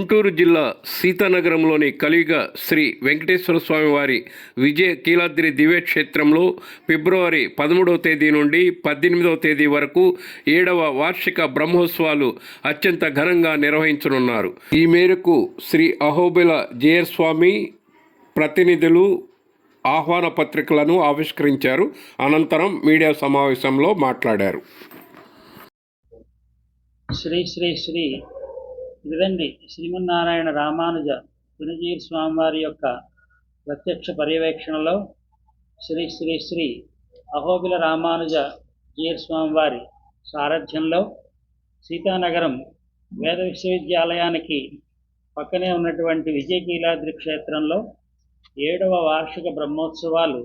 గుంటూరు జిల్లా సీతానగరంలోని కలియుగ శ్రీ వెంకటేశ్వర స్వామి వారి విజయ కీలాద్రి దివ్యక్షేత్రంలో ఫిబ్రవరి పదమూడవ తేదీ నుండి పద్దెనిమిదవ తేదీ వరకు ఏడవ వార్షిక బ్రహ్మోత్సవాలు అత్యంత ఘనంగా నిర్వహించనున్నారు. ఈ మేరకు శ్రీ అహోబిల జేయర్ స్వామి ప్రతినిధులు ఆహ్వాన పత్రికలను ఆవిష్కరించారు. అనంతరం మీడియా సమావేశంలో మాట్లాడారు. శ్రీ శ్రీ శ్రీ ఇదండి శ్రీమన్నారాయణ రామానుజ పునజీర్ స్వామివారి యొక్క ప్రత్యక్ష పర్యవేక్షణలో శ్రీ శ్రీ శ్రీ అహోబిల రామానుజ జీర్ స్వామివారి సారథ్యంలో సీతానగరం వేద విశ్వవిద్యాలయానికి పక్కనే ఉన్నటువంటి విజయకీలాద్రి క్షేత్రంలో ఏడవ వార్షిక బ్రహ్మోత్సవాలు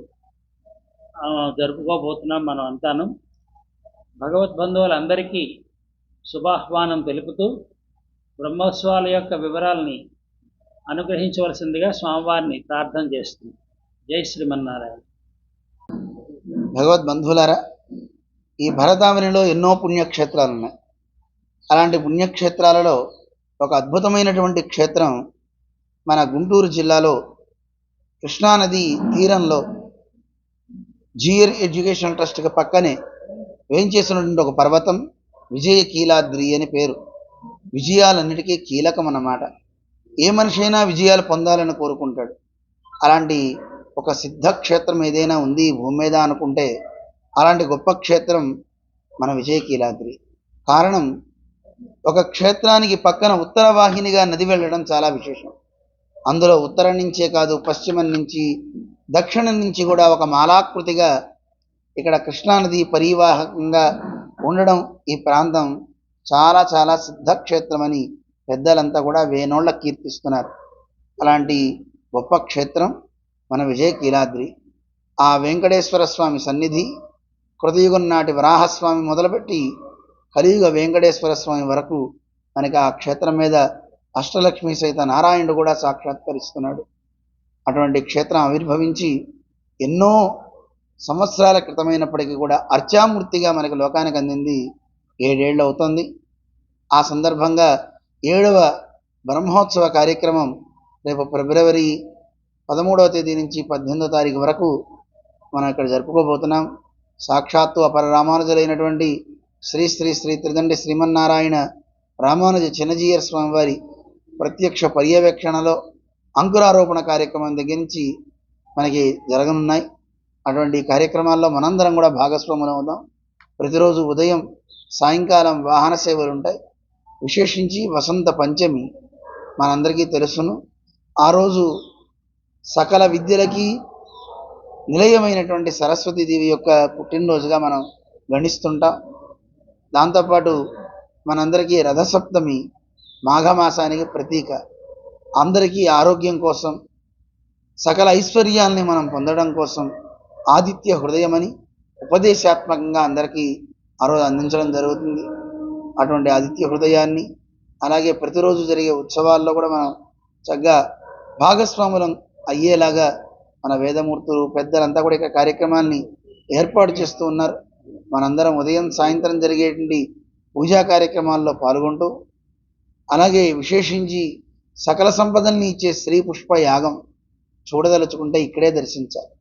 జరుపుకోబోతున్నాం మనం అంతాను. భగవద్బంధువులందరికీ శుభాహ్వానం తెలుపుతూ బ్రహ్మోత్సవాల యొక్క వివరాల్ని అనుగ్రహించవలసిందిగా స్వామివారిని ప్రార్థన చేస్తుంది. జై శ్రీమన్నారాయణ. భగవద్బంధువులారా ఈ భరతామణిలో ఎన్నో పుణ్యక్షేత్రాలు ఉన్నాయి. అలాంటి పుణ్యక్షేత్రాలలో ఒక అద్భుతమైనటువంటి క్షేత్రం మన గుంటూరు జిల్లాలో కృష్ణానది తీరంలో జియర్ ఎడ్యుకేషనల్ ట్రస్ట్కి పక్కనే వేయించేసినటువంటి ఒక పర్వతం విజయ కీలాద్రి అని పేరు. విజయాలన్నిటికీ కీలకం అన్నమాట ఏ మనిషి అయినా విజయాలు పొందాలని కోరుకుంటాడు. అలాంటి ఒక సిద్ధ క్షేత్రం ఏదైనా ఉంది భూమి మీద అనుకుంటే అలాంటి గొప్ప క్షేత్రం మన విజయ కీలాద్రి. కారణం ఒక క్షేత్రానికి పక్కన ఉత్తర వాహినిగా నది వెళ్ళడం చాలా విశేషం. అందులో ఉత్తరం నుంచే కాదు పశ్చిమం నుంచి దక్షిణం నుంచి కూడా ఒక మాలాకృతిగా ఇక్కడ కృష్ణానది పరివాహకంగా ఉండడం ఈ ప్రాంతం చాలా చాలా సిద్ధక్షేత్రమని పెద్దలంతా కూడా వేనోళ్ళ కీర్తిస్తున్నారు. అలాంటి గొప్ప క్షేత్రం మన విజయ కీలాద్రి. ఆ వెంకటేశ్వర స్వామి సన్నిధి కృతయుగం నాటి వరాహస్వామి మొదలుపెట్టి కలియుగ వెంకటేశ్వర స్వామి వరకు మనకి ఆ క్షేత్రం మీద అష్టలక్ష్మి సహిత నారాయణుడు కూడా సాక్షాత్కరిస్తున్నాడు. అటువంటి క్షేత్రం ఆవిర్భవించి ఎన్నో సంవత్సరాల క్రితమైనప్పటికీ కూడా అర్చామూర్తిగా మనకి లోకానికి అందింది ఏడేళ్ళు అవుతుంది. ఆ సందర్భంగా ఏడవ బ్రహ్మోత్సవ కార్యక్రమం రేపు ఫిబ్రవరి పదమూడవ తేదీ నుంచి పద్దెనిమిదో తారీఖు వరకు మనం ఇక్కడ జరుపుకోబోతున్నాం. సాక్షాత్తు అపర రామానుజులైనటువంటి శ్రీ శ్రీ శ్రీ త్రిదండి శ్రీమన్నారాయణ రామానుజ చిన్నజీయర్ స్వామివారి ప్రత్యక్ష పర్యవేక్షణలో అంకురారోపణ కార్యక్రమం దగ్గర నుంచి మనకి జరగనున్నాయి. అటువంటి కార్యక్రమాల్లో మనందరం కూడా భాగస్వాములు అవుదాం. ప్రతిరోజు ఉదయం సాయంకాలం వాహన సేవలు ఉంటాయి. విశేషించి వసంత పంచమి మనందరికీ తెలుసును. ఆ రోజు సకల విద్యలకి నిలయమైనటువంటి సరస్వతీదేవి యొక్క పుట్టినరోజుగా మనం గణిస్తుంటాం. దాంతోపాటు మనందరికీ రథసప్తమి మాఘమాసానికి ప్రతీక. అందరికీ ఆరోగ్యం కోసం సకల ఐశ్వర్యాల్ని మనం పొందడం కోసం ఆదిత్య హృదయమని ఉపదేశాత్మకంగా అందరికీ ఆ రోజు అందించడం జరుగుతుంది. అటువంటి ఆదిత్య హృదయాన్ని అలాగే ప్రతిరోజు జరిగే ఉత్సవాల్లో కూడా మనం చక్కగా భాగస్వాములం అయ్యేలాగా మన వేదమూర్తులు పెద్దలంతా కూడా ఇక్కడ కార్యక్రమాన్ని ఏర్పాటు చేస్తూ ఉన్నారు. మనందరం ఉదయం సాయంత్రం జరిగేటువంటి పూజా కార్యక్రమాల్లో పాల్గొంటూ అలాగే విశేషించి సకల సంపదల్ని ఇచ్చే శ్రీ పుష్ప యాగం చూడదలుచుకుంటే ఇక్కడే దర్శించాలి.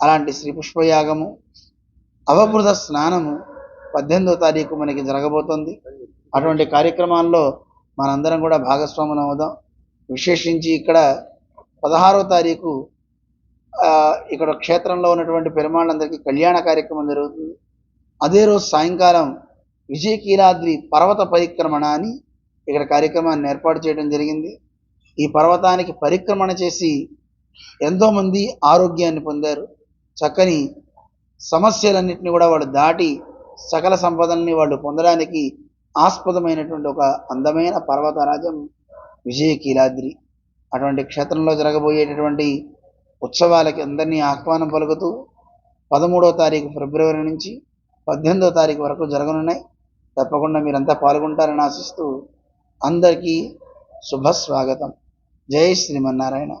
అలాంటి శ్రీ పుష్పయాగము యాగము స్నానము పద్దెనిమిదో తారీఖు మనకి జరగబోతోంది. అటువంటి కార్యక్రమాల్లో మనందరం కూడా భాగస్వాములు అవుదాం. విశేషించి ఇక్కడ పదహారో తారీఖు ఇక్కడ క్షేత్రంలో ఉన్నటువంటి పెరుమాళ్ళందరికీ కళ్యాణ కార్యక్రమం జరుగుతుంది. అదే రోజు సాయంకాలం విజయకీలాద్రి పర్వత పరిక్రమణ అని ఇక్కడ కార్యక్రమాన్ని ఏర్పాటు చేయడం జరిగింది. ఈ పర్వతానికి పరిక్రమణ చేసి ఎంతోమంది ఆరోగ్యాన్ని పొందారు. చక్కని సమస్యలన్నింటినీ కూడా వాళ్ళు దాటి సకల సంపదల్ని వాళ్ళు పొందడానికి ఆస్పదమైనటువంటి ఒక అందమైన పర్వతరాజం విజయకీలాద్రి. అటువంటి క్షేత్రంలో జరగబోయేటటువంటి ఉత్సవాలకి అందరినీ ఆహ్వానం పలుకుతూ పదమూడవ తారీఖు ఫిబ్రవరి నుంచి పద్దెనిమిదవ తారీఖు వరకు జరగనున్నాయి. తప్పకుండా మీరంతా పాల్గొంటారని ఆశిస్తూ అందరికీ శుభ స్వాగతం జై శ్రీమన్నారాయణ.